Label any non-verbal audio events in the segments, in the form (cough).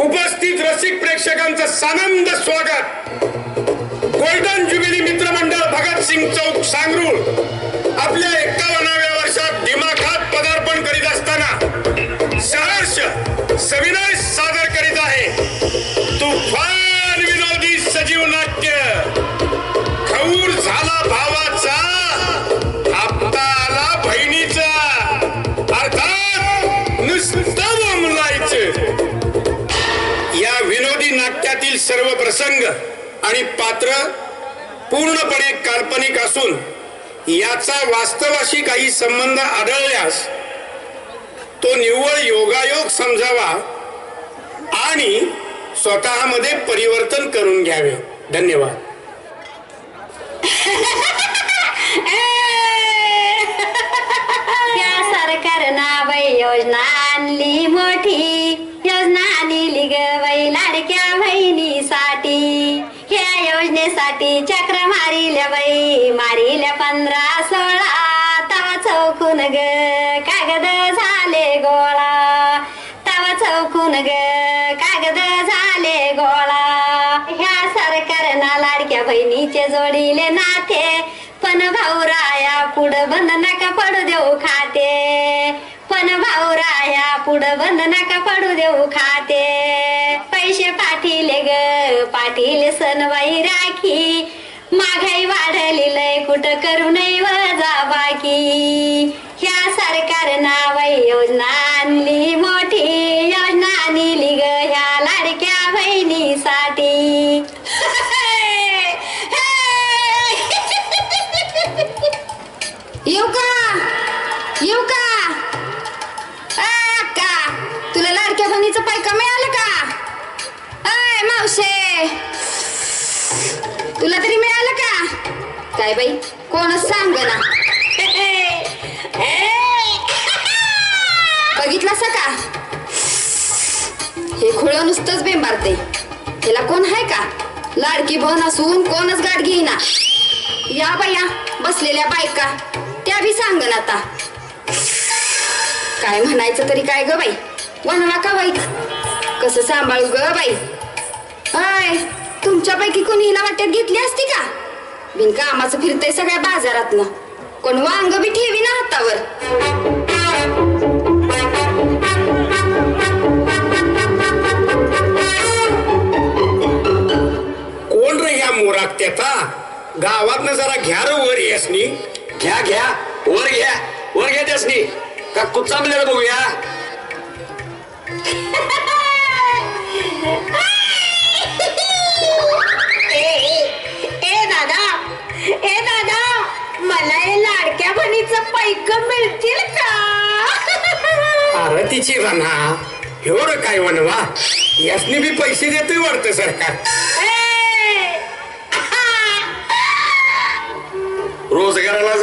उपस्थित रसिक प्रेक्षकांचं सानंद स्वागत. गोल्डन ज्युबिली मित्रमंडळ भगतसिंग चौक सांगरूळ. आपल्या एकावन्नाव्या वर्षात दिमाखात पदार्पण करीत असताना सहर्ष सविनय सादर आणि पात्र पूर्णपणे काल्पनिक असून याचा वास्तवाशी काही संबंध आढळल्यास तो निव्वळ योगायोग समजावा आणि स्वतःमध्ये परिवर्तन करून घ्यावे. धन्यवाद. (laughs) या सरकारनं बाई योजना आणली मोठी. योजना आणली ग बाई लाडक्या बहिणीसाठी. ह्या योजनेसाठी चक्र मारिल्या बाई. मारिल्या पंधरा सोळा. तवा चौकून ग. कागद झाले गोळा. तवा चौकून ग. कागद झाले गोळा. ह्या सरकारना लाडक्या बहिणीचे जोडीले नाते. पण भाऊराया पुढं बंद नका पडू देऊ खाते. पण भाऊरा भाऊराया पुढं बंद नका पडू देऊ खाते? पैसे पाठीले ग पाठीले सनवाई राखी. महागाई वाढली लय कुठं करू नये वजा बाकी. ह्या सरकार नावाई योजना आणली मोठी योजना आणली ग ह्या लाडक्या बहिणीसाठी. बहिणीचं पैका मिळालं का? अय मावशे. तुला तरी मिळालं का? काय बाई? कोणच सांग ना बघितलं का? हे खुळ नुसतंच बेंबारते त्याला कोण आहे का? लाडकी बहन असून कोणच गाठ घेईना. या बाया बसलेल्या बायका. त्या बी सांगन आता. काय म्हणायचं तरी काय ग बाई? वनवा का बाई कसं सांभाळू ग बाई? अय तुमच्यापैकी कोणी हिला वाट्यात घेतली असती का? बिनकामाचं फिरतय सगळ्या बाजारातनं. कोण वांग बी ठेवी ना हातावर. कोण रे ह्या मोरात त्याचा? गावात जरा घ्या रे वर येसनी. घ्या घ्या. वर घ्या. वर घ्या त्यासनी. का कुचामल्या बघूया? ए दादा. ए दादा मला हे लाडक्या बहिणीचं पैक मिळतील का? अरे तिची रे काय वनवा? यासनी बी पैसे देतोय वाटतं सरकार. रोजगाराला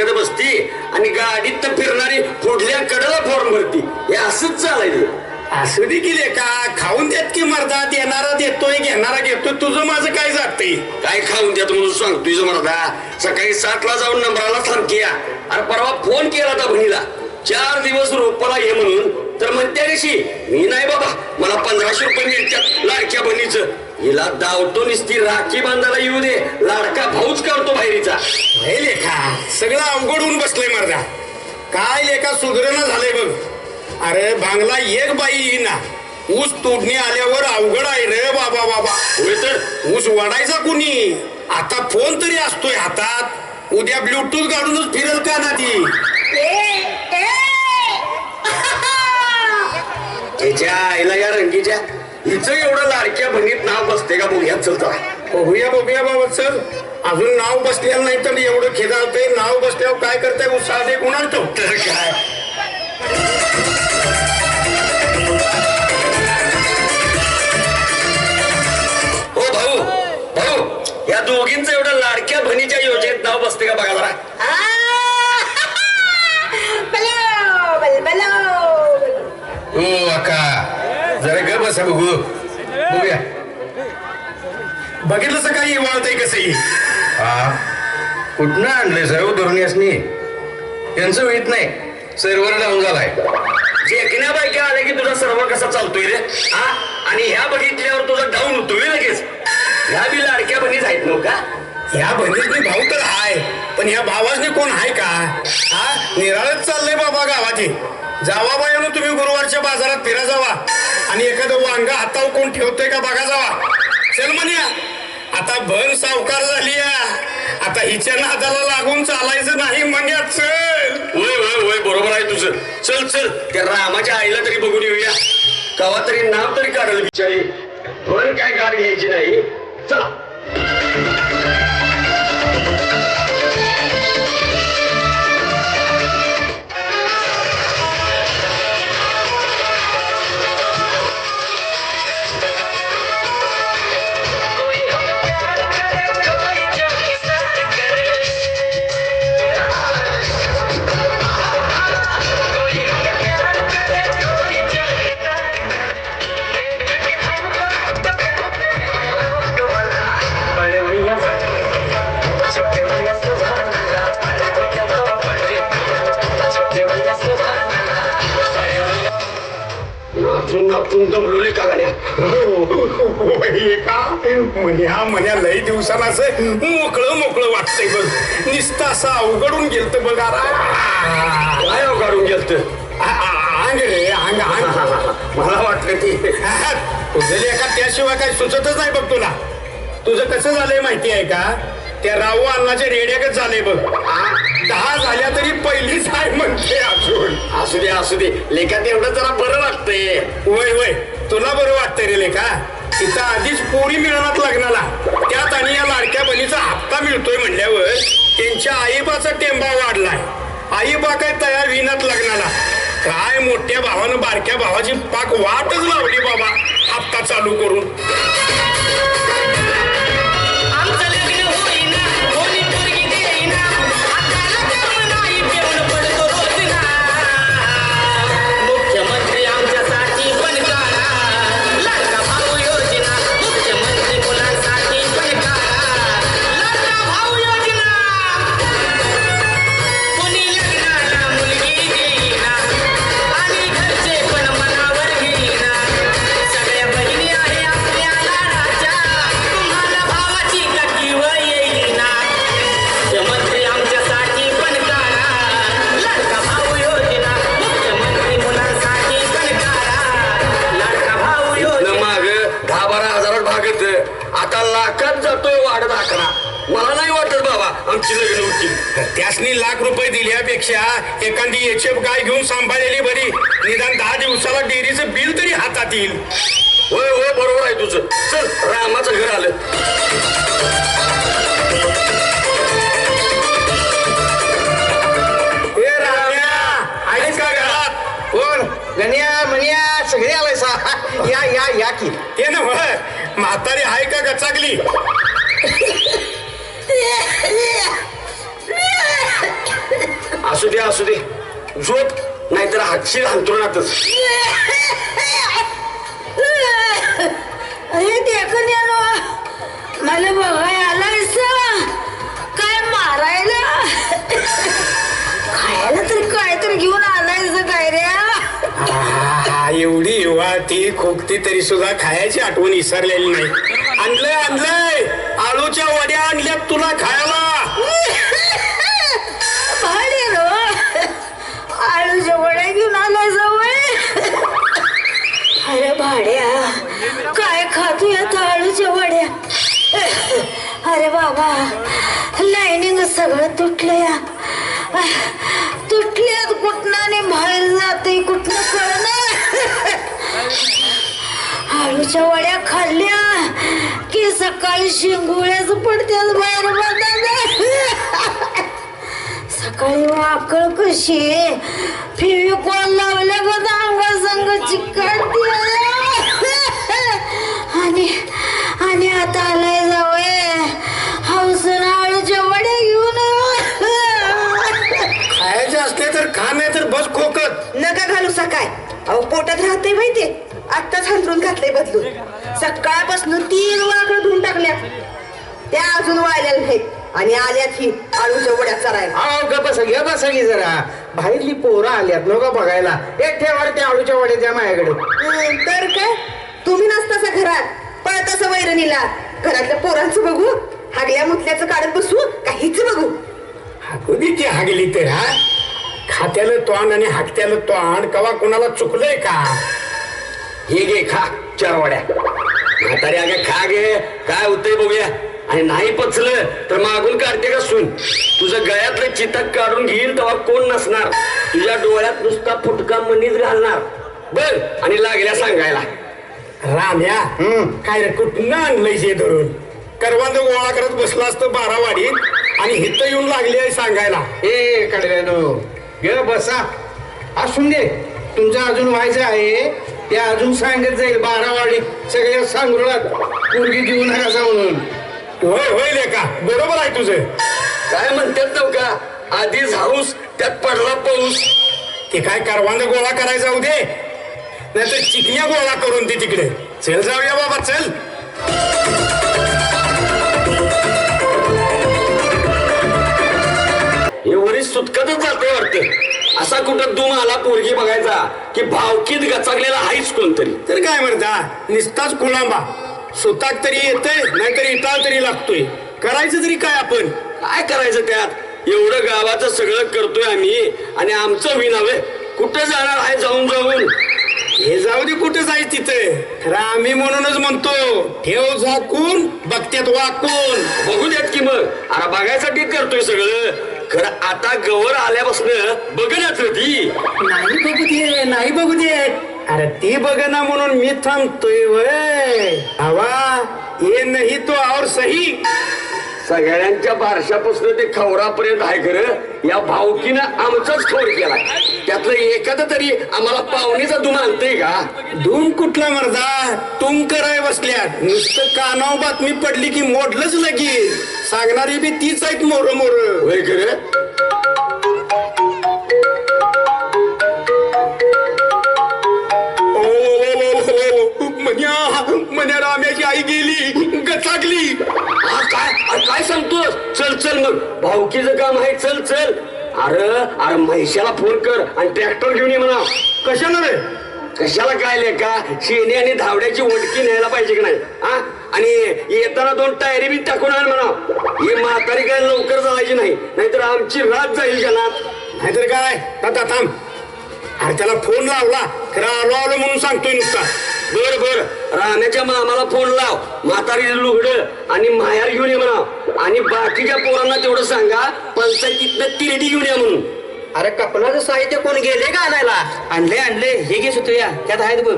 जाणारी बसती आणि गाडीत तर फिरणारी पुढल्या कडेला फॉर्म भरती? हे असंच चालायचं. असू दे गेले का? खाऊन देत की मर्दा देणारा देतोय घेणारा घेतोय? तुझं माझं काय जातंय काय खाऊन द्या म्हणून सांगतोय तुझं मरदा? सकाळी सातला जाऊन नंबराला थांबकिया अरे परवा फोन केला होता बहिणीला. चार दिवस रोपाला ये म्हणून. तर म्हणते दिवशी मी नाही बाबा मला पंधराशे रुपये मिळतात लाडक्या बहिणीचं. हिला दावतो निसती राखी बांधायला येऊ दे. लाडका भाऊच काढतो बाहेरीचा. हे लेखा सगळं अवघड होऊन बसलंय मर्दा. काय लेखा सुधारणा झालंय बघ. अरे बांगला एक बाई येईना. ऊस तोडणी आल्यावर अवघड आहे रे बाबा बाबा. होय तर? ऊस वाढायचा कुणी? आता फोन तरी असतोय हातात. उद्या ब्लूटूथ काढूनच फिरल का ना ती (laughs) त्याच्या आईला या रंगीच्या. हिचं एवढं लाडक्या बहिणीत नाव बसते का? बघूया चलता बघूया बघूया बाबा सर अजून नाव बसलेलं नाही तर एवढं खेदावतंय नाव बसल्यावर काय करताय? उत्साह दे कुणाला तो तर काय हो भाऊ भाऊ या दोघींचं एवढं लाडक्या बहिणीच्या योजनेत नाव बसते का बघा जरा? (laughs) हो ग बसा बघू बघूया. बघितलं सकाळी वाळतंय कसंही हा? कुठनं आणले सर्व धोरण्यासनी यांचं वेळीत नाही. सर्वर डाऊन झालाय. जेकण्या बायका आल्या की तुझा सर्व कसा चालतोय रे? हा? आणि ह्या बघितल्यावर तुझा डाऊन होतोय लगेच. ह्या बी लाडक्या बनीच आहेत नव्ह का? ह्या बहिणीतनी भाऊ तर आहे पण ह्या भावाने कोण आहे का? हा? निराळच चाललंय बाबा गावाची. जावा बाय तुम्ही गुरुवारच्या बाजारात फिरा जावा. आणि एखादं वांगा हातावर कोण ठेवतोय का बघा जावा. चल म्हणया. आता भर सावकार झाली आता हिच्या नादाला लागून चालायचं नाही म्हणया चल. होय होय होय बरोबर आहे तुझं. चल चल. त्या रामाच्या आईला तरी बघून येऊया. कवा तरी नाव तरी काढल बिचारी. भर काय गाड घ्यायची नाही. चला. असं मोकळं मोकळं वाटतंय बघ. नुसतं असं अवघडून गेलत बघ. काय काढून गेलत. आ- अंग मला वाटलं ती तुझं लेखा त्याशिवाय काही सुचतच नाही बघ तुला. तुझं कसं झालंय माहिती आहे का? त्या राहू अन्नाचे रेड्याकच झाले बघ. दहा झाल्या तरी पहिलीच आहे म्हणते अजून. असू दे असू दे. लेखात एवढं जरा बरं वाटतंय. वय वय. तुला बरं वाटतंय रे लेखा. तिथं आधीच पोरी मिळणार लग्नाला. त्यात आणि या लाडक्या बहिणीचा हप्ता मिळतोय म्हणल्यावर त्यांच्या आईबाचा टेंबा वाढलाय. आईबा काय तयार विनात लग्नाला. काय मोठ्या भावानं बारक्या भावाची पाक वाटच लावली बाबा हप्ता चालू करून. त्यासनी लाख रुपये दिल्यापेक्षा एखादी एचएफ गाय घेऊन सांभाळलेली बरी. निदान दहा दिवसाला डेअरीचं बिल तरी हातात येईल. होय होय बरोबर आहे तुझं. चल रामाचं घर आलं. गण्या मनिया सगळे आलाय सा. या या या की. ते ना म्हातारी आहे का गचाकली (laughs) असू दे असू दे. झोप नाहीतर हातशीर अंतरुणातच अरे देखून यानो मला बघाय आलायस काय मारायला? खायला तर काय तर घेऊन आलायस काय रे एवढी युवा ती खोकती तरी सुद्धा खायची आठवण विसरलेली नाही. आणलंय आणलंय. आळूच्या वड्या आणल्यात तुला खायला. बाबा. लाईनिंग सगळं तुटलं या. तुटल्यात कुठनं बाहेर जाते कुठनं कळणार आळूच्या वड्या खाल्ल्या. की सकाळी शिंगोळ्याच पडत्यात बाहेर सकाळी वाकळ कशी? फेविकॉल लावल्या गं अंगा संग चिकट आणि आणि आता आला बस खोकत. नका घालू सकाळ अहो पोटात राहते माहितीये. आत्ताच हंतरून घातलंय बदलून. सकाळपासून तीन वाकडं धुवून टाकल्या. त्या अजून वाळलेल्या नाहीत. आणि आल्यात ही आळूच्या वड्या चरायला. अहो ग बसा की जरा. बाहेरली पोरं आल्यात नका बघायला. एक ठेवाड त्या आळूच्या वड्या द्या माझ्याकडे. हं, तर काय? तुम्ही नसता घरात. पळत असं वैरणीला. घरातल्या पोरांचं बघू. हागल्या मुतल्याचं काढत बसू. काहीच बघू. कधी ती हागली तर हा? खात्याला तोंड आणि हाकत्याला तोंड कवा कोणाला चुकलंय का? हे घे खा चार वाड्या म्हातारी अगे खा गे. काय होतंय बघूया. आणि नाही पचलं तर मागून काढते का सून? तुझं गळ्यातलं चितक काढून घेईल तेव्हा कोण नसणार? तुझ्या डोळ्यात नुसता फुटका मनीच घालणार. बघ आणि लागल्या सांगायला. राम्या काय रे कुठनं आणलंय हे धरून? करवांद गोळा करत बसला असतं बारा वाडीत आणि हिथं येऊन लागली आहे सांगायला. ए कडव्यानो ग बसा. असून दे तुमचं अजून व्हायचं आहे. ते अजून सांगत जाईल बारावाडीत सगळ्या सांगरुळात पोरगी देऊ नका म्हणून. होय होय लेका बरोबर आहे तुझं. काय म्हणतात नव्हता आधीच हाऊस त्यात पडला पाऊस. ते काय करवांद गोळा करायचा जाऊ दे. नाहीतर चिकन्या गोळा करून दे तिकडे. चल जाऊया बाबा चल. हे वरीस सुटकतच जाते वाटतं. असा कुठं दुम आला पोरगी बघायचा की भावकीत गचागलेला हायच कोणतरी. तर काय म्हणता निस्ताच कुलांबा. सुताक तरी येतंय नाहीतर इटाळ तरी लागतोय. करायचं तरी काय आपण? काय करायचं त्यात? एवढं गावाचं सगळं करतोय आम्ही आणि आमचं विनावे कुठं जाणार आहे जाऊन जाऊन? हे जाऊ दे कुठं जाय तिथे. खरं आम्ही म्हणूनच म्हणतो ठेव झाकून बघत्यात वाकून. बघू देत की मग? अरे बघायसाठी करतोय सगळं. खरं आता गवर आल्यापासून बघण्याच ती नाही बघू दे नाही बघू दे. अरे ती बघ ना म्हणून मी थांबतोय वय. हवा ये नाही तो और सही. सगळ्यांच्या बारशापासून ते खवरापर्यंत आहे खरं. या भावकीनं आमचाच खवर केलाय त्यातलं एखादं तरी आम्हाला पाहुणीचा दुमा आणतंय का? धूम कुठला मर्दा? तुम कराय बसल्यात. नुसतं कानाव बातमी पडली की मोडलंच लगेच सांगणारी बी तीच आहेत मोर मोर. मन्या मन्या राम्याची आई गेली गचाकली काय काय सांगतोस? चल चल मग. भाऊकीचं काम आहे चल चल. अरे अरे म्हैशाला फोन कर आणि ट्रॅक्टर घेऊन ये म्हणा. कशाला रे? कशाला काय लेका शेणी आणि धावड्याची ओटकी न्यायला पाहिजे की नाही? हा? आणि येताना दोन टायरी बी टाकून आण म्हणा. ही म्हातारी काय लवकर जायची नाही. नाहीतर आमची रात जाईल जनात. नाहीतर काय? दादा थांब. अरे त्याला फोन लावला. खरं आलो आलो म्हणून सांगतोय नुसता. बर बर. राण्याच्या मामाला फोन लाव. म्हातारी लुगड आणि मायार घेऊन ये म्हणा. आणि बाकीच्या पोरांना तेवढं सांगा. पंचायतीतनं तिरडी घेऊन या म्हणून. अरे कपलाचं साहित्य कोण गेले का आणायला? आणले आणले. हे घे सुतूया. त्यात आहेत बघ.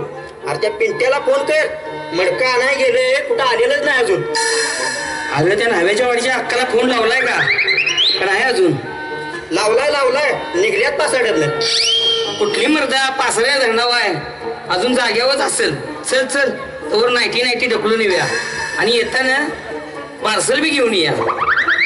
अरे त्या पिंट्याला फोन कर. मडका आणाय गेले. कुठं आलेलंच नाही अजून. अरे त्या न्हाव्याच्या वाडीच्या अक्काला फोन लावलाय का? पण आहे अजून. लावलाय लावलाय. निघल्यात पासाड्यातलं कुठली मर्दा पासऱ्या धरणाव आहे. अजून जाग्यावरच असेल. चल चल. तोवर नाईटी नाईटी ढकलून येऊया. आणि येताना पार्सल बी घेऊन या.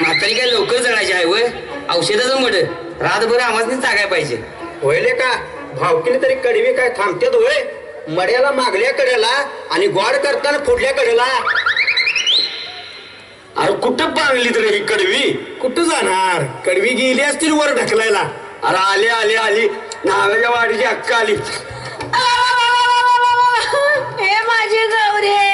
म्हातारी काय लवकर जळायची आहे वय औषधाचं मड रातभर आवाज जागाय पाहिजे. होयले का? भावकीने तरी कडवी काय थांबते होय? मड्याला मागल्या कडेला आणि गोड करताना पुढल्या कडेला. अरे कुठं पाणली तर ही कडवी? कुठं जाणार? कडवी गेली असतील वर ढकलायला. अरे आली आली आली. नाव्याच्या वाडीची अक्का आली. हे माझी गौरी.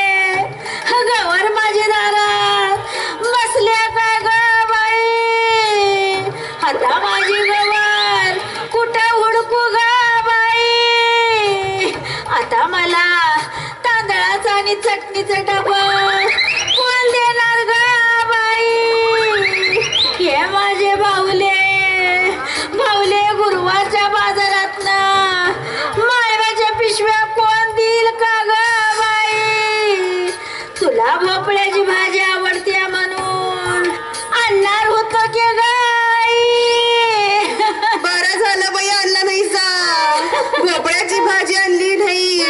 चटणीचे डबं. कोण देणार ग बाई? हे माझे बाहुले. बाहुले गुरुवारच्या बाजारात माळव्याच्या पिशव्या कोण देईल का ग बाई? तुला भोपळ्याची भाजी आवडते म्हणून. आणणार होतो की गाई बरं झालं बाई आणला नाही सा भोपळ्याची भाजी आणली नाही.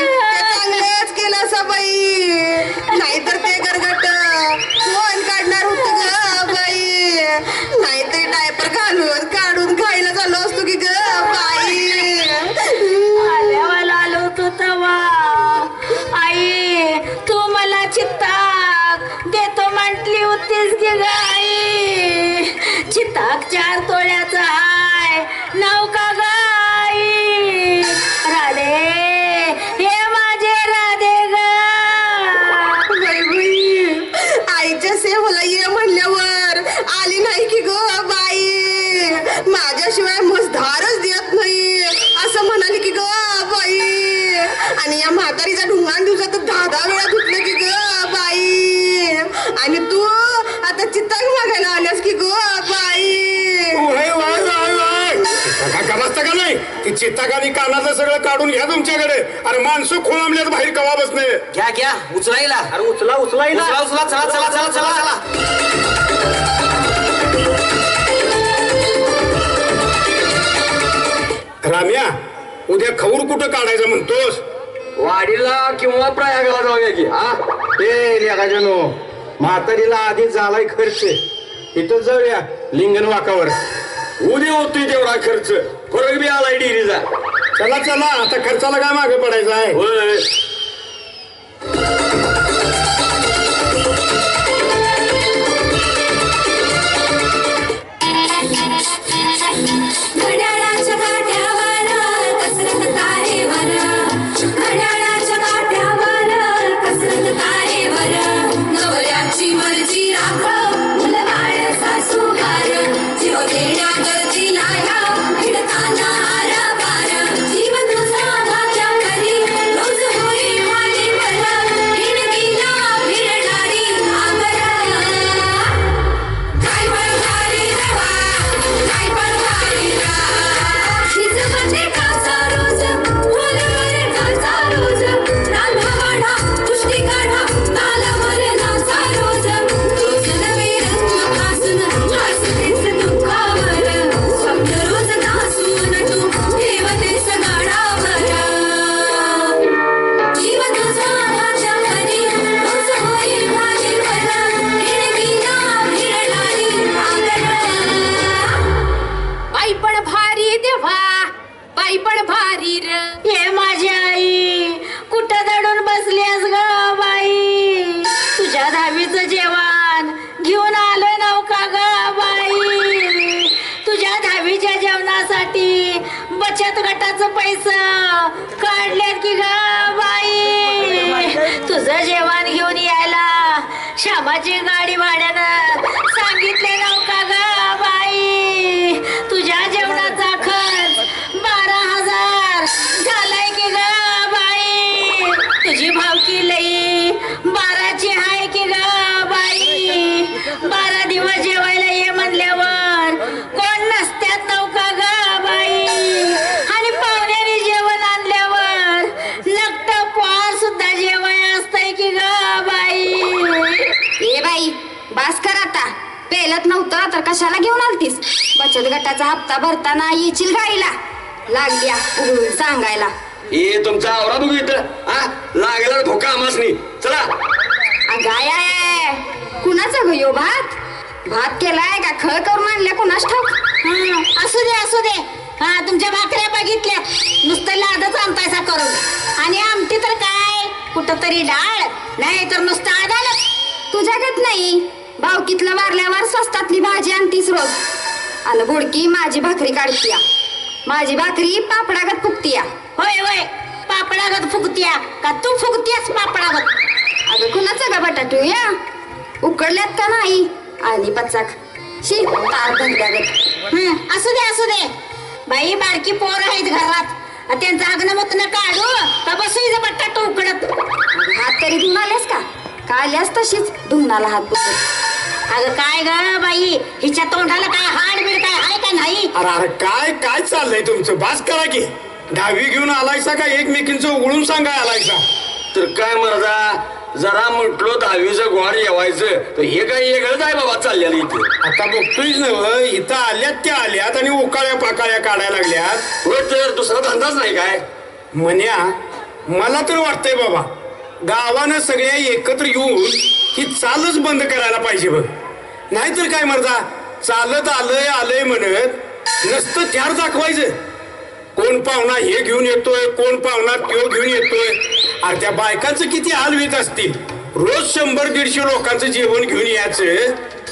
ती चित्ताकानी कानाचं सगळं काढून घ्या तुमच्याकडे. अरे माणसं खोळंबल्यात बाहेर कवा बसणे घ्या घ्या. उचलायला. अरे उचला उचला उचला उचला. चला चला चला चला चला. राम्या उद्या खऊर कुठं काढायचं म्हणतोस? वाडीला किंवा प्रयागला जाऊया की हा? ए लेखाजनो म्हातारीला आधी झालाय खर्च. इथं जाऊया लिंगण वाकावर उद्या होतोय तेवढा खर्च. फरक बी आलाय डिरीचा चला चला. आता खर्चाला काय मागे पडायचं आहे? होय. बचत पैसा काढलेत की ग बाई? तुझं जेवण घेऊन यायला श्यामाची गाडी भाड्यानं सांगितले नौका पेलत नव्हतं तर कशाला घेऊन आलतीस? बचत गटाचा हप्ता भरताना येशील गाईला. लागल्या उघडून सांगायला. ए तुमचा आवरा बघू इथं. हा लागला धोका आमासनी चला. अगाय कुणाचा ग यो भात? भात केलाय का? खळ करून आणल्या कुणास ठाऊक? हं, असू दे असू दे. हा तुमच्या भाकऱ्या बघितल्या. नुसतं लादच आणतायसा करून. आणि आमटी तर काय? कुठं तरी डाळ? नाही तर नुसतं आदाल तुझ्याकडे नाही. भावकीतलं वारल्यावर स्वस्तातली भाजी आणतीस रोज. आणि बुडकी माझी भाकरी काढतीया. माझी भाकरी पापडागत फुकतीया. होय होय. पापडागत फुगत्या का तू फुगतीयास पापडागत? अगं कुणाचं ग बटाटू या? उकडल्यात का नाही? आणि पचाक. शी तार धरल्यागत हं, असू दे असू दे. बाई बारकी पोर आहेत घरात. त्यांचं आग्न मुतनं काढू. का बसू इथं बटाटो उकडत? हात तरी धुवून आलेस का? का आल्यास तशीच धुवूनाला हात पुसत? अगं काय ग बाई? हिच्या तोंडाला काय हाड बीड काय आहे का नाही? अरे अरे काय काय चाललंय तुमचं? बास करा की. दहावी घेऊन आलायसा का? एकमेकींचं उघडून सांगाय आलायसा? तर काय मर्दा जरा म्हटलो दहावीचं गोड जेवायचं तर हे काय वेगळंच आहे बाबा चाललेलं इथं. आता बघतोयच नव इथं आल्यात त्या आल्यात आणि उकाळ्या पाकाळ्या काढायला लागल्यात. होय तर दुसरा धंदाच नाही काय? म्हण्या मला तर वाटतंय बाबा गावानं सगळ्या एकत्र येऊन ही चालच बंद करायला पाहिजे बघ. नाहीतर काय म्हणता चालत आलंय आलंय म्हणत. नसतं त्यार दाखवायचं. कोण पाहुणा हे घेऊन येतोय कोण पाहुणा त्यो घेऊन येतोय. अरे त्या बायकांचं किती हाल असतील. रोज शंभर दीडशे लोकांचं जेवण घेऊन यायचं.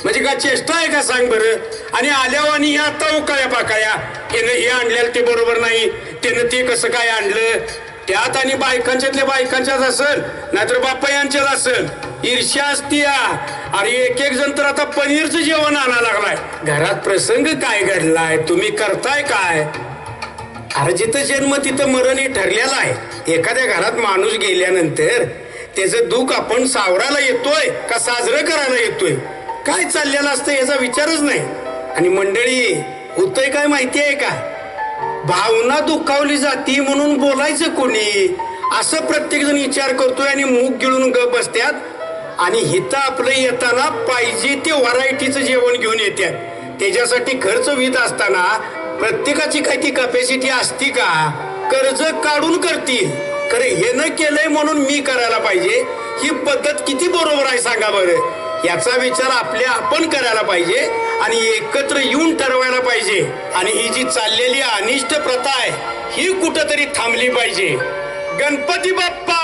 म्हणजे का चेष्टा आहे का सांग बरं? आणि आल्यावर आणि ह्या आता उकाळ्या पाकाळ्या. त्यानं हे आणलेलं ते बरोबर नाही. त्यानं ते कसं काय आणलं? त्यात आणि बायकांच्यातल्या बायकांच्याच असेल नाहीतर बाप्पा यांच्याच असेल. ईर्ष्या असती अरे एक एक जण तर आता पनीरचं जेवण आणा लागलाय. घरात प्रसंग काय घडलाय? तुम्ही करताय काय? अरे जिथं जन्म तिथं मरण हे ठरलेलं आहे. एखाद्या घरात माणूस गेल्यानंतर त्याचं दुःख आपण सावरायला येतोय का साजरं करायला येतोय? काय चाललेलं असतं याचा विचारच नाही. आणि मंडळी होतंय काय माहिती आहे का? भावना दुखावली जाती म्हणून बोलायचं कोणी? असं प्रत्येक जण विचार करतोय आणि मूग गिळून ग बसत्यात. आणि हिथं आपलं येताना पाहिजे ते व्हरायटीचं जेवण घेऊन येतात त्याच्यासाठी खर्च होत असताना प्रत्येकाची काही ती कपॅसिटी असती का? कर्ज काढून करतील. खरं हे न केलंय म्हणून मी करायला पाहिजे. ही पद्धत किती बरोबर आहे सांगा बरं. याचा विचार आपल्या आपण करायला पाहिजे आणि एकत्र येऊन ठरवायला पाहिजे. आणि ही जी चाललेली अनिष्ट प्रथा आहे ही कुठंतरी थांबली पाहिजे. गणपती बाप्पा!